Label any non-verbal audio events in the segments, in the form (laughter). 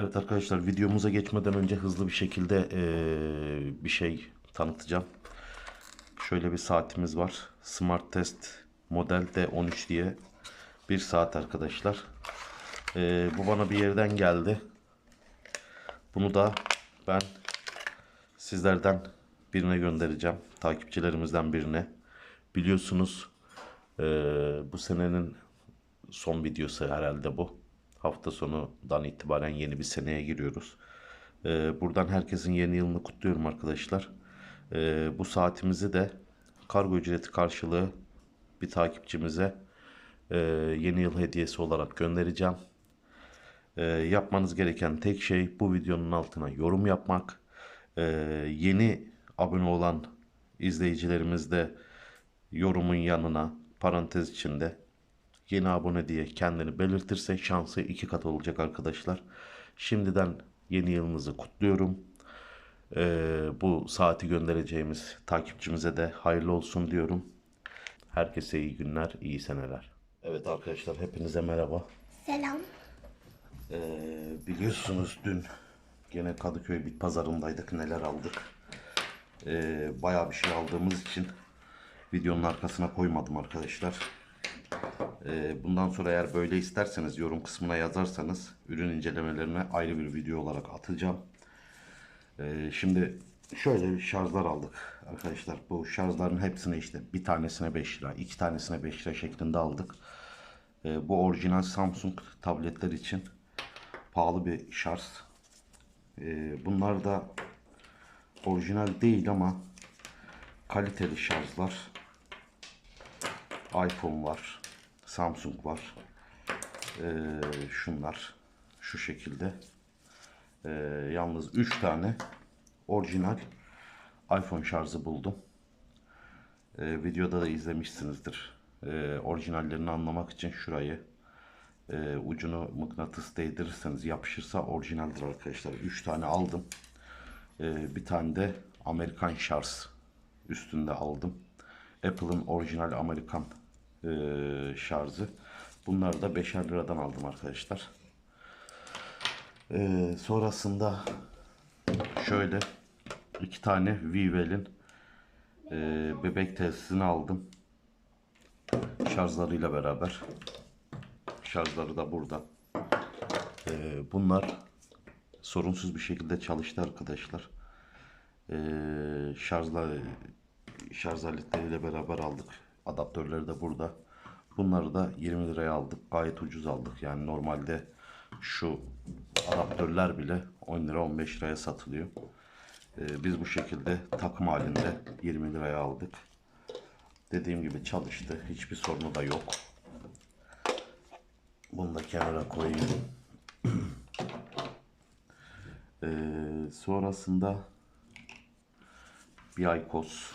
Evet arkadaşlar videomuza geçmeden önce hızlı bir şekilde eee, bir şey tanıtacağım. Şöyle bir saatimiz var. Smart Test Model D13 diye bir saat arkadaşlar. Eee, bu bana bir yerden geldi. Bunu da ben sizlerden birine göndereceğim. Takipçilerimizden birine. Biliyorsunuz eee, bu senenin son videosu herhalde bu. Hafta sonundan itibaren yeni bir seneye giriyoruz. Ee, buradan herkesin yeni yılını kutluyorum arkadaşlar. Ee, bu saatimizi de kargo ücreti karşılığı bir takipçimize e, yeni yıl hediyesi olarak göndereceğim. Ee, yapmanız gereken tek şey bu videonun altına yorum yapmak. Ee, yeni abone olan izleyicilerimiz de yorumun yanına parantez içinde yeni abone diye kendini belirtirse şansı iki kat olacak arkadaşlar. Şimdiden yeni yılınızı kutluyorum. Ee, bu saati göndereceğimiz takipçimize de hayırlı olsun diyorum. Herkese iyi günler, iyi seneler. Evet arkadaşlar hepinize merhaba. Selam. Ee, biliyorsunuz dün gene Kadıköy bit pazarındaydık neler aldık. Ee, bayağı bir şey aldığımız için videonun arkasına koymadım arkadaşlar. Ee, bundan sonra eğer böyle isterseniz yorum kısmına yazarsanız ürün incelemelerine ayrı bir video olarak atacağım. Ee, şimdi şöyle şarjlar aldık arkadaşlar. Bu şarjların hepsine işte bir tanesine 5 lira, iki tanesine 5 lira şeklinde aldık. Ee, bu orijinal Samsung tabletler için pahalı bir şarj. Bunlar da orijinal değil ama kaliteli şarjlar. iPhone var, Samsung var. Ee, şunlar şu şekilde. Ee, yalnız 3 tane orijinal iPhone şarjı buldum. Ee, videoda da izlemişsinizdir. Ee, orijinallerini anlamak için şurayı e, ucunu mıknatıs değdirirseniz yapışırsa orijinaldir arkadaşlar. 3 tane aldım. Ee, bir tane de Amerikan şarj üstünde aldım. Apple'ın orijinal Amerikan e, şarjı. Bunları da 5'er liradan aldım arkadaşlar. Ee, sonrasında şöyle iki tane Vivel'in e, bebek telsizini aldım. Şarjlarıyla beraber. Şarjları da burada. Ee, bunlar sorunsuz bir şekilde çalıştı arkadaşlar. Ee, şarjla şarj aletleriyle beraber aldık. Adaptörleri de burada. Bunları da 20 liraya aldık. Gayet ucuz aldık. Yani normalde şu adaptörler bile 10 lira 15 liraya satılıyor. Ee, biz bu şekilde takım halinde 20 liraya aldık. Dediğim gibi çalıştı. Hiçbir sorunu da yok. Bunu da kenara koyayım. (clears throat) Ee, sonrasında bir Aykos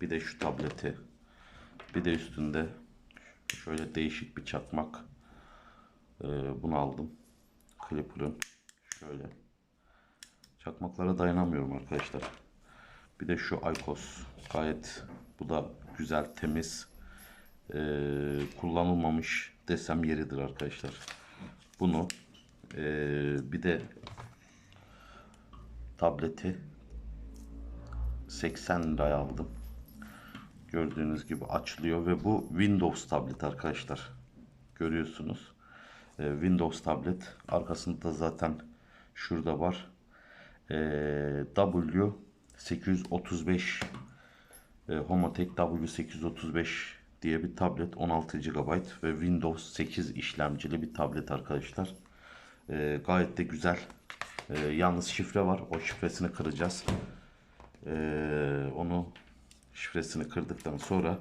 bir de şu tableti bir de üstünde şöyle değişik bir çakmak Ee, bunu aldım. Clipper'ın şöyle. Çakmaklara dayanamıyorum arkadaşlar. Bir de şu Aykos gayet bu da güzel temiz Ee, kullanılmamış desem yeridir arkadaşlar. Bunu ee, bir de tableti 80 liraya aldım. Gördüğünüz gibi açılıyor ve bu Windows tablet arkadaşlar. Görüyorsunuz. Ee, Windows tablet. Arkasında da zaten şurada var. Ee, W835 e, Homotek W835 diye bir tablet 16 GB ve Windows 8 işlemcili bir tablet arkadaşlar. Ee, gayet de güzel. Ee, yalnız şifre var. O şifresini kıracağız. Ee, onu şifresini kırdıktan sonra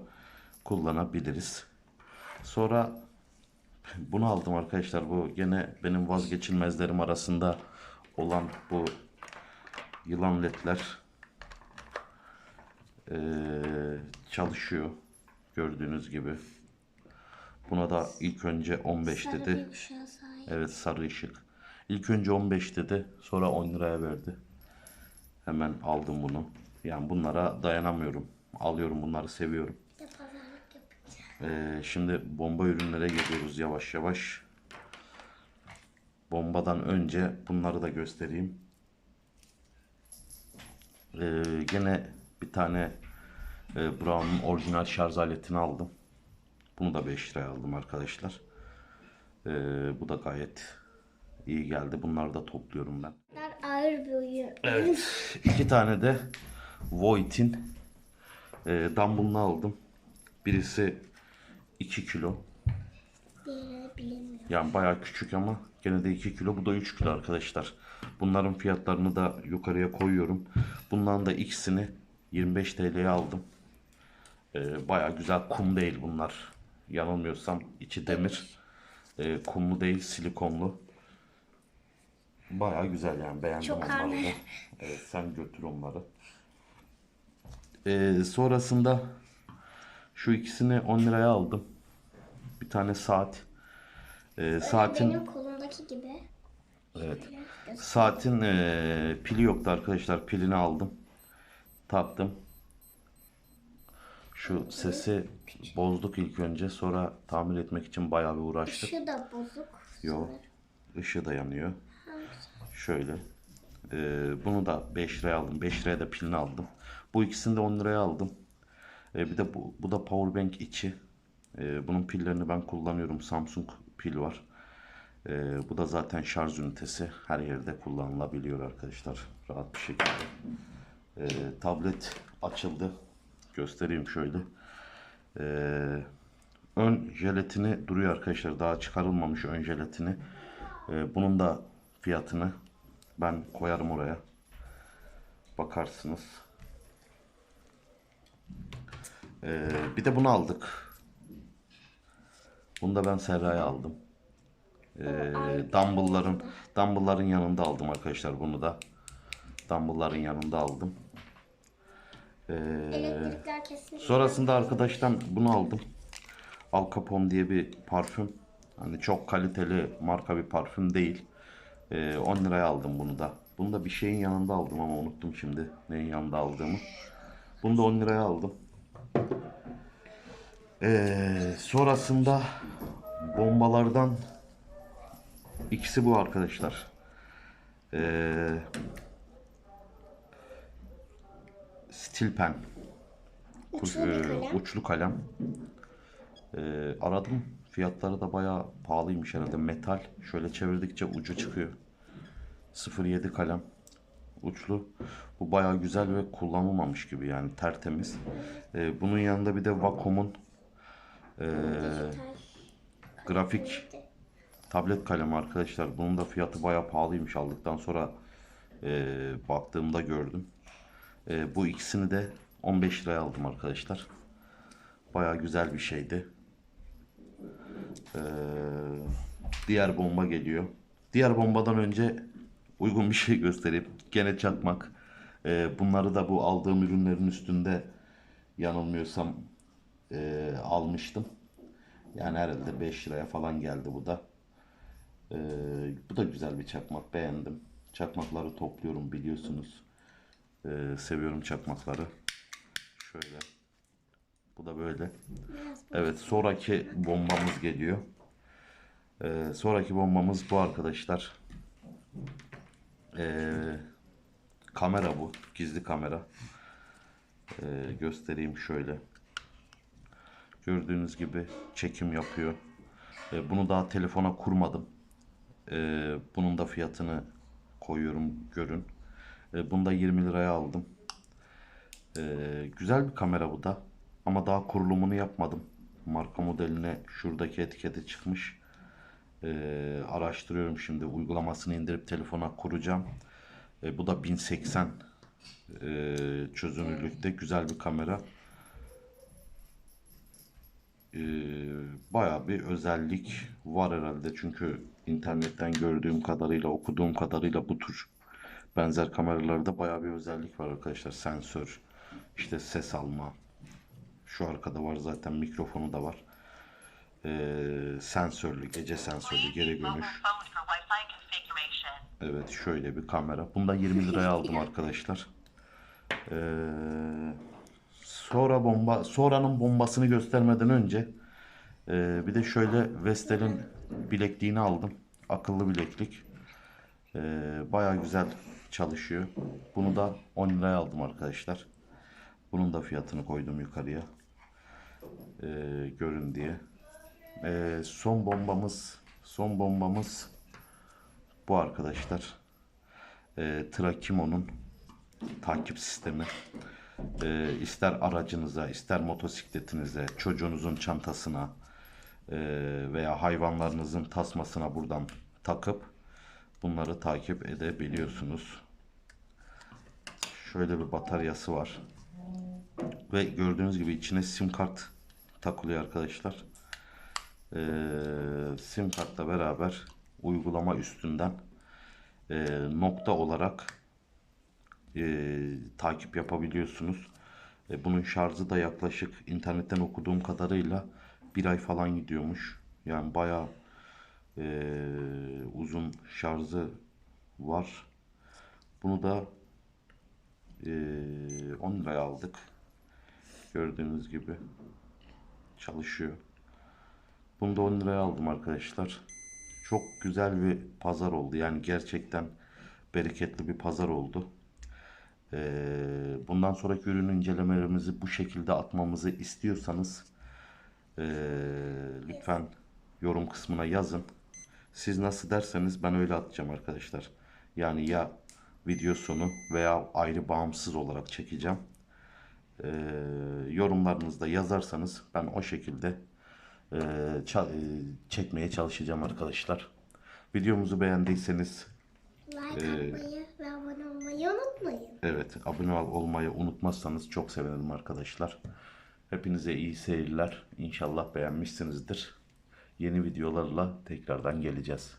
kullanabiliriz. Sonra bunu aldım arkadaşlar. Bu gene benim vazgeçilmezlerim arasında olan bu yılan ledler ee, çalışıyor. Gördüğünüz gibi. Buna da ilk önce 15 Sarı dedi. sahip. Evet sarı ışık. İlk önce 15 dedi. Sonra 10 liraya verdi. Hemen aldım bunu. Yani bunlara dayanamıyorum. Alıyorum bunları seviyorum. Ee, şimdi bomba ürünlere geliyoruz yavaş yavaş. bombadan önce bunları da göstereyim. Ee, gene bir tane e, Brown'un orijinal şarj aletini aldım. Bunu da 5 liraya aldım arkadaşlar. Ee, bu da gayet iyi geldi. Bunları da topluyorum ben. Bunlar ağır bir oyun. Evet. İki tane de Voigt'in e, dumbbell'ını aldım. Birisi 2 kilo. Yani bayağı küçük ama gene de 2 kilo. Bu da 3 kilo arkadaşlar. Bunların fiyatlarını da yukarıya koyuyorum. Bundan da ikisini 25 TL'ye aldım. Ee, bayağı güzel kum değil bunlar. Yanılmıyorsam içi demir. Ee, kumlu değil silikonlu. Bayağı güzel yani beğendim Çok onları da. Evet, sen götür onları. Ee, sonrasında şu ikisini 10 liraya aldım. Bir tane saat. Ee, saatin Benim kolumdaki gibi. Evet. Saatin eee, pili yoktu arkadaşlar. Pilini aldım. Taktım. Şu sesi bozduk ilk önce. Sonra tamir etmek için bayağı bir uğraştık. Şu da bozuk. Yok. Işığı da yanıyor. Şöyle. Eee, bunu da 5 liraya aldım. 5 liraya da pilini aldım. Bu ikisini de 10 liraya aldım. Eee, bir de bu, bu da powerbank içi. Eee, bunun pillerini ben kullanıyorum. Samsung pil var. Eee, bu da zaten şarj ünitesi. Her yerde kullanılabiliyor arkadaşlar. Rahat bir şekilde. Eee, tablet açıldı. Göstereyim şöyle. Eee, ön jelatini duruyor arkadaşlar. Daha çıkarılmamış ön jelatini. Eee, bunun da fiyatını ben koyarım oraya. Bakarsınız. Eee, bir de bunu aldık. Bunu da ben Serra'ya aldım. Ee, dumbbell'ların dumbbell'ların yanında aldım arkadaşlar bunu da. Dumbbell'ların yanında aldım. Ee, sonrasında arkadaştan bunu aldım. Al Capone diye bir parfüm. Hani çok kaliteli marka bir parfüm değil. Ee, 10 liraya aldım bunu da. Bunu da bir şeyin yanında aldım ama unuttum şimdi neyin yanında aldığımı. Bunu da 10 liraya aldım. Ee, sonrasında bombalardan ikisi bu arkadaşlar. Ee, Steel pen. Uçlu Ee, kalem. uçlu kalem. Ee, aradım. Fiyatları da bayağı pahalıymış herhalde. Metal. Şöyle çevirdikçe ucu çıkıyor. 07 kalem. Uçlu. Bu bayağı güzel ve kullanılmamış gibi yani tertemiz. Ee, bunun yanında bir de Wacom'un ee, Dijital. grafik tablet kalemi arkadaşlar. Bunun da fiyatı bayağı pahalıymış aldıktan sonra ee, baktığımda gördüm. Ee, bu ikisini de 15 liraya aldım arkadaşlar. Bayağı güzel bir şeydi. Ee, diğer bomba geliyor. Diğer bombadan önce uygun bir şey göstereyim. Gene çakmak. Ee, bunları da bu aldığım ürünlerin üstünde yanılmıyorsam ee, almıştım. Yani herhalde 5 liraya falan geldi bu da. Ee, bu da güzel bir çakmak. Beğendim. Çakmakları topluyorum biliyorsunuz. Ee, seviyorum çakmakları. Şöyle. Bu da böyle. Evet sonraki bombamız geliyor. Ee, sonraki bombamız bu arkadaşlar. Ee, kamera bu. Gizli kamera. Ee, göstereyim şöyle. Gördüğünüz gibi çekim yapıyor. Ee, bunu daha telefona kurmadım. Ee, bunun da fiyatını koyuyorum görün. Ee, bunu da 20 liraya aldım. Ee, güzel bir kamera bu da. Ama daha kurulumunu yapmadım. Marka modeline şuradaki etiketi çıkmış. Ee, araştırıyorum şimdi. Uygulamasını indirip telefona kuracağım. Ee, bu da 1080 ee, çözünürlükte. Güzel bir kamera. Ee, bayağı bir özellik var herhalde. Çünkü internetten gördüğüm kadarıyla, okuduğum kadarıyla bu tür benzer kameralarda bayağı bir özellik var arkadaşlar. Sensör, işte ses alma. Şu arkada var zaten mikrofonu da var. Ee, sensörlü, gece sensörlü, geri dönüş. Evet şöyle bir kamera. Bunu da 20 liraya aldım arkadaşlar. Ee, sonra bomba, sonranın bombasını göstermeden önce e, bir de şöyle Vestel'in bilekliğini aldım. akıllı bileklik. Ee, Baya güzel çalışıyor. Bunu da 10 liraya aldım arkadaşlar. Bunun da fiyatını koydum yukarıya. Ee, görün diye. Ee, son bombamız son bombamız bu arkadaşlar. Ee, Trakimo'nun takip sistemi. Ee, ister aracınıza, ister motosikletinize, çocuğunuzun çantasına e, veya hayvanlarınızın tasmasına buradan takıp bunları takip edebiliyorsunuz. Şöyle bir bataryası var. Ve gördüğünüz gibi içine sim kart takılıyor arkadaşlar. Ee, sim kartla beraber uygulama üstünden e, nokta olarak e, takip yapabiliyorsunuz. E, bunun şarjı da yaklaşık internetten okuduğum kadarıyla bir ay falan gidiyormuş. Yani bayağı e, uzun şarjı var. Bunu da e, 10 liraya aldık. Gördüğünüz gibi çalışıyor. Bunu da 10 liraya aldım arkadaşlar. Çok güzel bir pazar oldu. Yani gerçekten bereketli bir pazar oldu. Ee, bundan sonraki ürün incelemelerimizi bu şekilde atmamızı istiyorsanız ee, lütfen yorum kısmına yazın. Siz nasıl derseniz ben öyle atacağım arkadaşlar. Yani ya video sonu veya ayrı bağımsız olarak çekeceğim. Ee, yorumlarınızda yazarsanız ben o şekilde ee, ça- ee, çekmeye çalışacağım arkadaşlar. Videomuzu beğendiyseniz Like atmayı ve abone olmayı unutmayın. Evet, abone ol- olmayı unutmazsanız çok sevinirim arkadaşlar. Hepinize iyi seyirler. İnşallah beğenmişsinizdir. Yeni videolarla tekrardan geleceğiz.